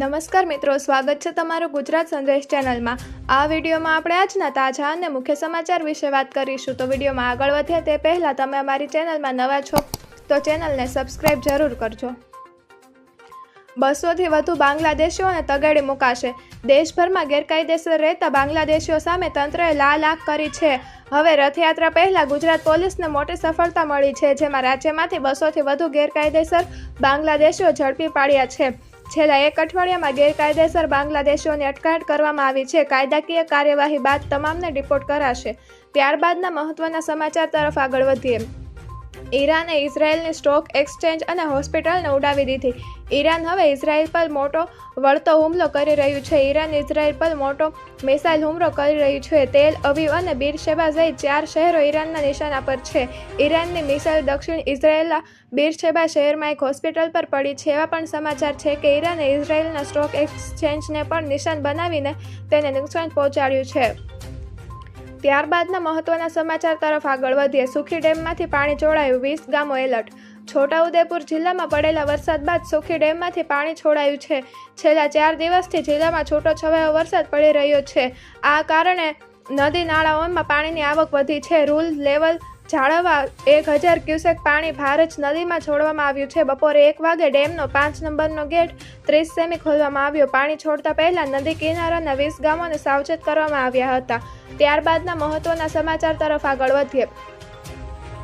નમસ્કાર મિત્રો, સ્વાગત છે તમારું ગુજરાત સંદેશ ચેનલમાં. આ વિડીયોમાં આપણે આજના તાજા અને મુખ્ય સમાચાર વિશે વાત કરીશું. તો વિડીયોમાં આગળ વધે તે પહેલાં તમે અમારી ચેનલમાં નવા છો, તો ચેનલને સબસ્ક્રાઈબ જરૂર કરજો. બસોથી વધુ બાંગ્લાદેશીઓને તગેડી મુકાશે. દેશભરમાં ગેરકાયદેસર રહેતા બાંગ્લાદેશીઓ સામે તંત્રએ લાલ આંખ કરી છે. હવે રથયાત્રા પહેલાં ગુજરાત પોલીસને મોટી સફળતા મળી છે, જેમાં રાજ્યમાંથી બસોથી વધુ ગેરકાયદેસર બાંગ્લાદેશીઓ ઝડપી પાડ્યા છે. છેલ્લા એક અઠવાડિયામાં ગેરકાયદેસર બાંગ્લાદેશીઓની અટકાયત કરવામાં આવી છે. કાયદાકીય કાર્યવાહી બાદ તમામને રિપોર્ટ કરાશે. ત્યારબાદના મહત્વના સમાચાર તરફ આગળ વધીએ. ઈરાને ઇઝરાયેલની સ્ટોક એક્સચેન્જ અને હોસ્પિટલને ઉડાવી દીધી. ઈરાન હવે ઇઝરાયેલ પર મોટો વળતો હુમલો કરી રહ્યું છે. ઈરાન ઇઝરાયેલ પર મોટો મિસાઇલ હુમલો કરી રહ્યું છે. તેલ અવીવ અને બીરશેબા સહિત ચાર શહેરો ઈરાનના નિશાના પર છે. ઈરાનની મિસાઇલ દક્ષિણ ઇઝરાયેલના બીરશેબા શહેરમાં એક હોસ્પિટલ પર પડી છે. એવા પણ સમાચાર છે કે ઈરાને ઇઝરાયેલના સ્ટોક એક્સચેન્જને પણ નિશાન બનાવીને તેને નુકસાન પહોંચાડ્યું છે. ત્યારબાદના મહત્વના સમાચાર તરફ આગળ વધીએ. સુખી ડેમમાંથી પાણી છોડાયું વીસ ગામો એલર્ટ. છોટાઉદેપુર જિલ્લામાં પડેલા વરસાદ બાદ સુખી ડેમમાંથી પાણી છોડાયું છે. છેલ્લા ચાર દિવસથી જિલ્લામાં છૂટો છવાયો વરસાદ પડી રહ્યો છે. આ કારણે નદી નાળાઓમાં પાણીની આવક વધી છે. રૂલ લેવલ જાળવવા એક હજાર ક્યુસેક પાણી ભારત નદીમાં છોડવામાં આવ્યું છે. બપોરે એક વાગે ડેમનો પાંચ નંબરનો ગેટ ત્રીસ સેમી ખોલવામાં આવ્યો. પાણી છોડતા પહેલા નદી કિનારાના વીસ ગામોને સાવચેત કરવામાં આવ્યા હતા. ત્યારબાદના મહત્વના સમાચાર તરફ આગળ વધીએ.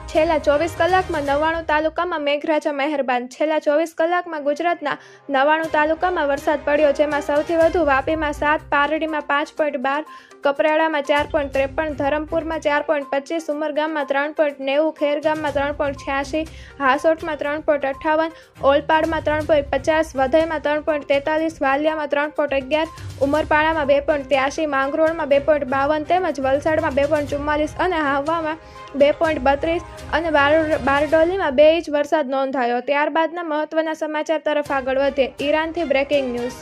છેલ્લા ચોવીસ કલાકમાં નવ્વાણું તાલુકામાં મેઘરાજા મહેરબાન. છેલ્લા ચોવીસ કલાકમાં ગુજરાતના નવ્વાણું તાલુકામાં વરસાદ પડ્યો, જેમાં સૌથી વધુ વાપીમાં સાત, પારડીમાં પાંચ પોઈન્ટ બાર, કપરાડામાં ચાર પોઈન્ટ ત્રેપન, ધરમપુરમાં ચાર પોઈન્ટ પચીસ, ઉમરગામમાં ત્રણ પોઈન્ટ નેવું, ખેરગામમાં ત્રણ પોઈન્ટ છ્યાસી, હાસોટમાં ત્રણ પોઈન્ટ અઠ્ઠાવન, ઓલપાડમાં ત્રણ પોઈન્ટ પચાસ, વધઈમાં ત્રણ પોઈન્ટ તેતાલીસ, વાલિયામાં ત્રણ પોઈન્ટ અગિયાર, ઉમરપાડામાં બે પોઈન્ટ ત્યાસી માંગરોળમાં બે પોઈન્ટ બાવન, તેમજ વલસાડમાં બે પોઈન્ટ ચુમ્માલીસ અને હાવામાં બે પોઈન્ટ બત્રીસ અને બાર- બારડોલીમાં બે ઇંચ વરસાદ નોંધાયો. ત્યારબાદના મહત્વના સમાચાર તરફ આગળ વધે. ઈરાનથી બ્રેકિંગ ન્યૂઝ.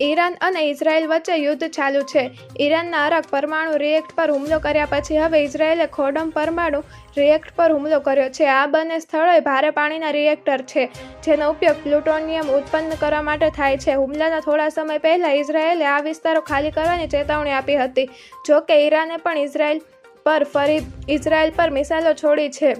ઈરાન અને ઇઝરાયલ વચ્ચે યુદ્ધ ચાલુ છે. ઈરાનના અરક પરમાણુ રિએક્ટ પર હુમલો કર્યા પછી હવે ઇઝરાયેલે ખોડમ પરમાણુ રિએક્ટ પર હુમલો કર્યો છે. આ બંને સ્થળોએ ભારે પાણીના રિએક્ટર છે, જેનો ઉપયોગ પ્લુટોનિયમ ઉત્પન્ન કરવા માટે થાય છે. હુમલાના થોડા સમય પહેલાં ઇઝરાયેલે આ વિસ્તારો ખાલી કરવાની ચેતવણી આપી હતી. જોકે ઈરાને પણ ઇઝરાયલ પર ફરી ઇઝરાયલ પર મિસાઇલો છોડી છે.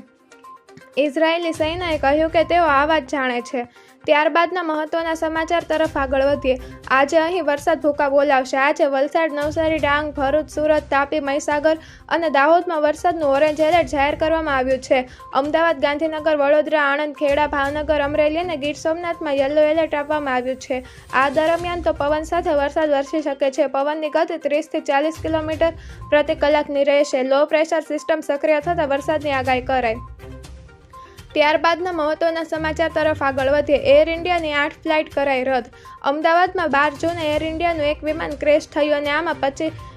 ઇઝરાયેલી સૈન્યએ કહ્યું કે તેઓ આ વાત જાણે છે. ત્યારબાદના મહત્વના સમાચાર તરફ આગળ વધીએ. આજે અહીં વરસાદ ભૂકા બોલાવશે. આજે વલસાડ, નવસારી, ડાંગ, ભરૂચ, સુરત, તાપી, મહીસાગર અને દાહોદમાં વરસાદનું ઓરેન્જ એલર્ટ જાહેર કરવામાં આવ્યું છે. અમદાવાદ, ગાંધીનગર, વડોદરા, આણંદ, ખેડા, ભાવનગર, અમરેલી અને ગીર સોમનાથમાં યલો એલર્ટ આપવામાં આવ્યું છે. આ દરમિયાન તો પવન સાથે વરસાદ વરસી શકે છે. પવનની ગતિ ત્રીસથી ચાલીસ કિલોમીટર પ્રતિ કલાકની રહેશે. લો પ્રેશર સિસ્ટમ સક્રિય થતાં વરસાદની આગાહી કરાઈ. ત્યારબાદના મહત્વના સમાચાર તરફ આગળ વધીએ. એર ઇન્ડિયાની આઠ ફ્લાઇટ કરાઈ રદ. અમદાવાદમાં બાર જૂને એર ઇન્ડિયાનું એક વિમાન ક્રેશ થયું અને આમાં પચીસ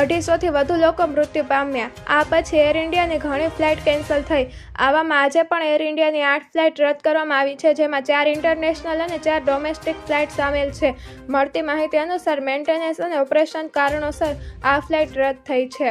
અઢીસોથી વધુ લોકો મૃત્યુ પામ્યા. આ પછી એર ઇન્ડિયાની ઘણી ફ્લાઇટ કેન્સલ થઈ. આવામાં આજે પણ એર ઇન્ડિયાની આઠ ફ્લાઇટ રદ કરવામાં આવી છે, જેમાં ચાર ઇન્ટરનેશનલ અને ચાર ડોમેસ્ટિક ફ્લાઇટ સામેલ છે. મળતી માહિતી અનુસાર મેન્ટેનન્સ અને ઓપરેશન કારણોસર આ ફ્લાઇટ રદ થઈ છે.